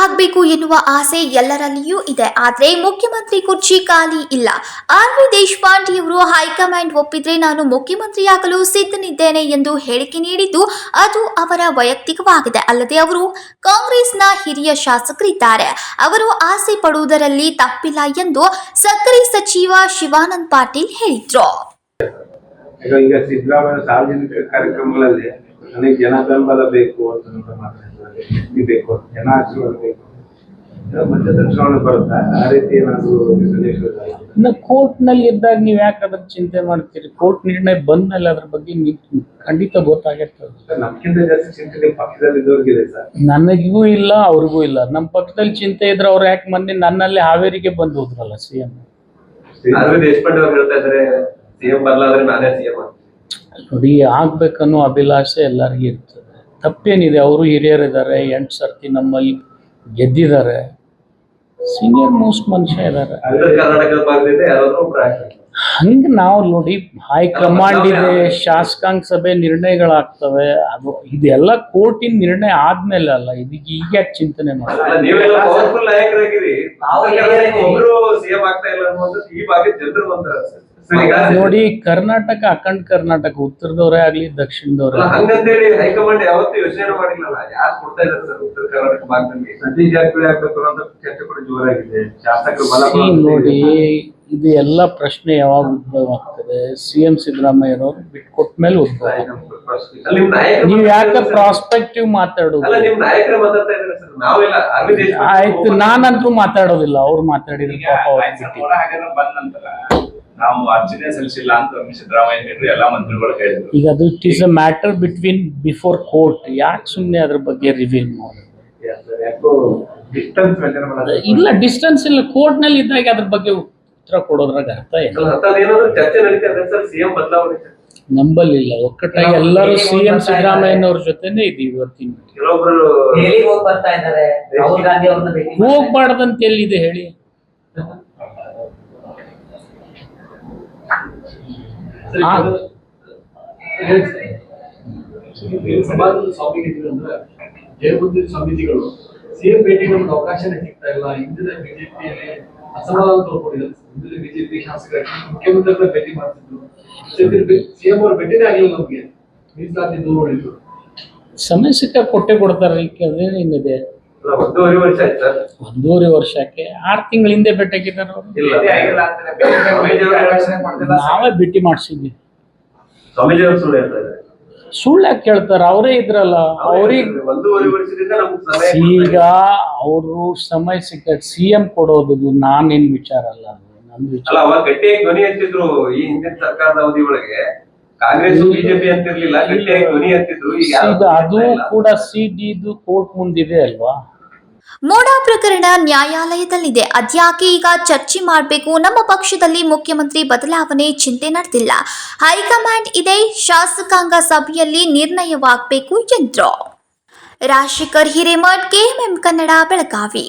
ಆಗಬೇಕು ಎನ್ನುವ ಆಸೆ ಎಲ್ಲರಲ್ಲಿಯೂ ಇದೆ. ಆದರೆ ಮುಖ್ಯಮಂತ್ರಿ ಕುರ್ಚಿ ಖಾಲಿ ಇಲ್ಲ. ಆರ್ ವಿ ದೇಶಪಾಂಡೆಯವರು ಹೈಕಮಾಂಡ್ ಒಪ್ಪಿದ್ರೆ ನಾನು ಮುಖ್ಯಮಂತ್ರಿಯಾಗಲು ಸಿದ್ಧನಿದ್ದೇನೆ ಎಂದು ಹೇಳಿಕೆ ನೀಡಿದ್ದು ಅದು ಅವರ ವೈಯಕ್ತಿಕವಾಗಿದೆ. ಅಲ್ಲದೆ ಅವರು ಕಾಂಗ್ರೆಸ್ನ ಹಿರಿಯ ಶಾಸಕರಿದ್ದಾರೆ. ಅವರು ಆಸೆ ಪಡುವುದರಲ್ಲಿ ತಪ್ಪಿಲ್ಲ ಎಂದು ಸಕ್ಕರೆ ಸಚಿವ ಶಿವಾನಂದ್ ಪಾಟೀಲ್ ಹೇಳಿದ್ರು. ಈಗ ಸಿದ್ದರಾಮಯ್ಯ ಸಾರ್ವಜನಿಕ ಕಾರ್ಯಕ್ರಮಗಳಲ್ಲಿ ನನಗೆ ಜನ ಬೆಂಬಲ ಬೇಕು ಅಂತ ಮಾತಾಡ್ತಾರೆ ಬೇಕು ಅಂತ. ಜನ ಆಶೀರ್ವಾದ ಬೇಕು ಮಧ್ಯದ ಚುನಾವಣೆ ಬರುತ್ತಾ? ಆ ರೀತಿ ಏನಾದ್ರು ಸಂದೇಶ ಇನ್ನು ಕೋರ್ಟ್ನಲ್ಲಿ ಇದ್ದಾಗ ನೀವ್ ಯಾಕೆ ಅದ್ರ ಚಿಂತೆ ಮಾಡ್ತೀರಿ? ಕೋರ್ಟ್ ನಿರ್ಣಯ ಬಂದ್ಮೇಲೆ ಅದ್ರ ಬಗ್ಗೆ ನೀವು ಖಂಡಿತ ಗೊತ್ತಾಗಿರ್ತದೆ. ನಮ್ಗಿಂತ ಜಾಸ್ತಿ ಚಿಂತೆ ನಿಮ್ಮ ಪಕ್ಷದಲ್ಲಿ ಇದ್ದವ್ರಿಗಿದೆ ಸರ್. ನನಗೂ ಇಲ್ಲ ಅವ್ರಿಗೂ ಇಲ್ಲ. ನಮ್ಮ ಪಕ್ಷದಲ್ಲಿ ಚಿಂತೆ ಇದ್ರೆ ಅವ್ರು ಯಾಕೆ ಮೊನ್ನೆ ನನ್ನಲ್ಲಿ ಹಾವೇರಿಗೆ ಬಂದು ಹೋದ್ರಲ್ಲ ಸಿ ಎಂ. ಅರವಿಂದ್ ದೇಶಪಾಂಡೆ ಅವ್ರು ಹೇಳ್ತಾ ಇದಾರೆ ಸಿಎಂ ಬದಲಾದ್ರೆ ನಾನೇ ಸಿಎಂ ಅಂತ ನೋಡಿ ಆಗ್ಬೇಕನ್ನೋ ಅಭಿಲಾಷೆ ಎಲ್ಲರಿಗೂ ಇರ್ತದೆ. ತಪ್ಪೇನಿದೆ ಅವರು ಹಿರಿಯರಿದ್ದಾರೆ ಎಂಟು ಸರ್ತಿ ನಮ್ಮಲ್ಲಿ ಗೆದ್ದಿದ್ದಾರೆ. ಸೀನಿಯರ್ ಮೋಸ್ಟ್ ಮನುಷ್ಯ ಇದ್ದಾರೆ. ಹಂಗೆ ನಾವು ನೋಡಿ ಹೈಕಮಾಂಡ್ ಇದೆ ಶಾಸಕಾಂಗ ಸಭೆ ನಿರ್ಣಯಗಳಾಗ್ತವೆ ಅದು ಇದೆಲ್ಲ ಕೋರ್ಟಿನ ನಿರ್ಣಯ ಆದ್ಮೇಲೆ ಅಲ್ಲ ಇದಕ್ಕೆ ಈಗ ಯಾಕೆ ಚಿಂತನೆ ಮಾಡಿ ನೋಡಿ ಕರ್ನಾಟಕ ಅಖಂಡ ಕರ್ನಾಟಕ ಉತ್ತರದವರೇ ಆಗ್ಲಿ ದಕ್ಷಿಣದವರೇ ಹಂಗಂತೇಳಿ ಹೈಕಮಾಂಡ್ ಯಾವತ್ತೂ ಯೋಚನೆ ಮಾಡಿಲ್ಲಲ್ಲ ಯಾರು ಕೊಡ್ತಾ ಇದ್ದಾರೆ ಸರ್ ಉತ್ತರ ಕರ್ನಾಟಕ ಭಾಗದಲ್ಲಿ? ಸತೀಶ್ ಜಾರಕಿಹೊಳಿ ಆಗ್ಬೇಕು ಅಂತ ಚರ್ಚೆ ಕೂಡ ಜೋರಾಗಿದೆ. ಶಾಸಕರು ಬಲ ನೋಡಿ ಇದು. ಎಲ್ಲ ಪ್ರಶ್ನೆ ಯಾವಾಗ ಉದ್ಭವ ಆಗ್ತದೆ? ಸಿ ಎಂ ಸಿದ್ದರಾಮಯ್ಯನವರು ಬಿಟ್ಕೊಟ್ಟ ಮೇಲೆ ಉದ್ಭವ ನೀವು ಯಾಕೆ. ಪ್ರಾಸ್ಪೆಕ್ಟಿವ್ ಮಾತಾಡೋದು? ಆಯ್ತು ನಾನಂತೂ ಮಾತಾಡೋದಿಲ್ಲ ಅವ್ರು ಮಾತಾಡಿದ್ರು ಪಾಪ ಅವ್ರಿಗೆ ಆಯ್ತು, ನಾವು ಅರ್ಜನೆ ಸಲ್ಲಿಸಿಲ್ಲ ಅಂತ ಸಿದ್ದರಾಮಯ್ಯ ಹೇಳಿದ್ರು ಎಲ್ಲಾ ಮಂತ್ರಿಗಳು ಹೇಳಿದ್ರು. ಈಗ ಅದು it is a matter between before court. ಯಾಕೆ ಸುಮ್ಮನೆ ಅದ್ರ ಬಗ್ಗೆ ರಿವೀಲ್ ಮಾಡೋದು? ಇಲ್ಲ ಡಿಸ್ಟೆನ್ಸ್ ಇಲ್ಲ. ಕೋರ್ಟ್ನಲ್ಲಿ ಇದ್ದಾಗ ಅದ್ರ ಬಗ್ಗೆ ಉತ್ತರ ಕೊಡೋದ್ರಾಗ ಅರ್ಥ ಇಲ್ಲ. ಸಿಎಂ ನಂಬಲಿಲ್ಲ. ಒಕ್ಕಟ್ಟಾಗಿ ಎಲ್ಲರೂ ಸಿ ಎಂ ಸಿದ್ದರಾಮಯ್ಯನವ್ರ ಜೊತೆನೆ ಇದೀವಿ ಇವತ್ತಿನ. ಹೋಗ್ಬಾರ್ದಂತ ಎಲ್ಲಿದೆ ಹೇಳಿ ಆ, ಸಮಾಜದ ಸ್ವಾಮಿಗಳು ಅಂದ್ರೆ ಜಯಬುದ್ಧಿ ಸ್ವಾಮೀಜಿಗಳು ಸಿಎಂ ಭೇಟಿ ನಮ್ಗೆ ಅವಕಾಶನೇ ಸಿಗ್ತಾ ಇಲ್ಲ. ಹಿಂದಿನ ಬಿಜೆಪಿಯಲ್ಲಿ ಅಸಮಾಧಾನ ತೋರ್ಕೊಂಡಿದ್ದಾರೆ. ಹಿಂದಿನ ಬಿಜೆಪಿ ಶಾಸಕರು ಮುಖ್ಯಮಂತ್ರಿಗಳ ಭೇಟಿ ಮಾಡ್ತಿದ್ರು? ಸಿಎಂ ಅವ್ರ ಭೇಟಿನೇ ಆಗಿಲ್ಲ ನಮ್ಗೆ. ಮೀಸಲಾತಿ ದೂರ ಉಳಿದ್ರು ಸಮಯ ಸಿಕ್ಕ ಕೊಟ್ಟೆ ಕೊಡ್ತಾರೆ ಅದೇನಿದೆ ಅಲ್ಲ, ಒಂದೂವರೆ ವರ್ಷ ಆಯ್ತು? ಸರ್ ಒಂದೂವರೆ ವರ್ಷಕ್ಕೆ ಆರ್ ತಿಂಗಳ ಹಿಂದೆ ಭೇಟಿಯಾಗಿದ್ದಾರೆ ಅವರು. ಇಲ್ಲ. ನಾವೇ ಭೇಟಿ ಮಾಡಿಸಿದ್ವಿ. ಸ್ವಾಮೀಜಿ ಅವರು ಸುಳ್ಳು ಯಾಕೆ ಕೇಳ್ತಾರ? ಅವರೇ ಇದ್ರಲ್ಲ. ಅವ್ರಿಗೆ ಒಂದೂವರೆ ವರ್ಷದಿಂದ ನಮ್ಗೆ ಸಮಯ ಈಗ ಅವರು ಸಮಯ ಸಿಕ್ಕ ಸಿ ಎಂ ಕೊಡೋದು ನಾನೇನ್ ವಿಚಾರ ಅಲ್ಲ. ಅದು ನನ್ ಅಲ್ಲ ವಿಚಾರ ಅವಾಗ ಗಟ್ಟಿಯಾಗಿ ಧ್ವನಿ ಎತ್ತಿದ್ರು ಈ ಹಿಂದಿನ ಸರ್ಕಾರದ ಅವಧಿ ಒಳಗೆ ಕಾಂಗ್ರೆಸ್ ಬಿಜೆಪಿ ಅಂತಿರ್ಲಿಲ್ಲ ಗಟ್ಟಿಯಾಗಿ ಧ್ವನಿ ಎತ್ತಿದ್ರು ಈಗ ಯಾರು ಅದು ಇಲ್ಲ. ಕೂಡ ಸಿ ಡಿದು ಕೋರ್ಟ್ ಮುಂದಿದೆ ಅಲ್ವಾ? ಮೋಡ ಪ್ರಕರಣ ನ್ಯಾಯಾಲಯದಲ್ಲಿದೆ. ಅದ್ಯಾಕೆ ಈಗ ಚರ್ಚೆ ಮಾಡಬೇಕು? ನಮ್ಮ ಪಕ್ಷದಲ್ಲಿ ಮುಖ್ಯಮಂತ್ರಿ ಬದಲಾವಣೆ ಚಿಂತೆ ನಡೆದಿಲ್ಲ. ಹೈಕಮಾಂಡ್ ಇದೆ, ಶಾಸಕಾಂಗ ಸಭೆಯಲ್ಲಿ ನಿರ್ಣಯವಾಗಬೇಕು ಎಂದರು ರಾಜಶೇಖರ್ ಹಿರೇಮಠ್, ಕೆಎಂಎಂ ಕನ್ನಡ, ಬೆಳಗಾವಿ.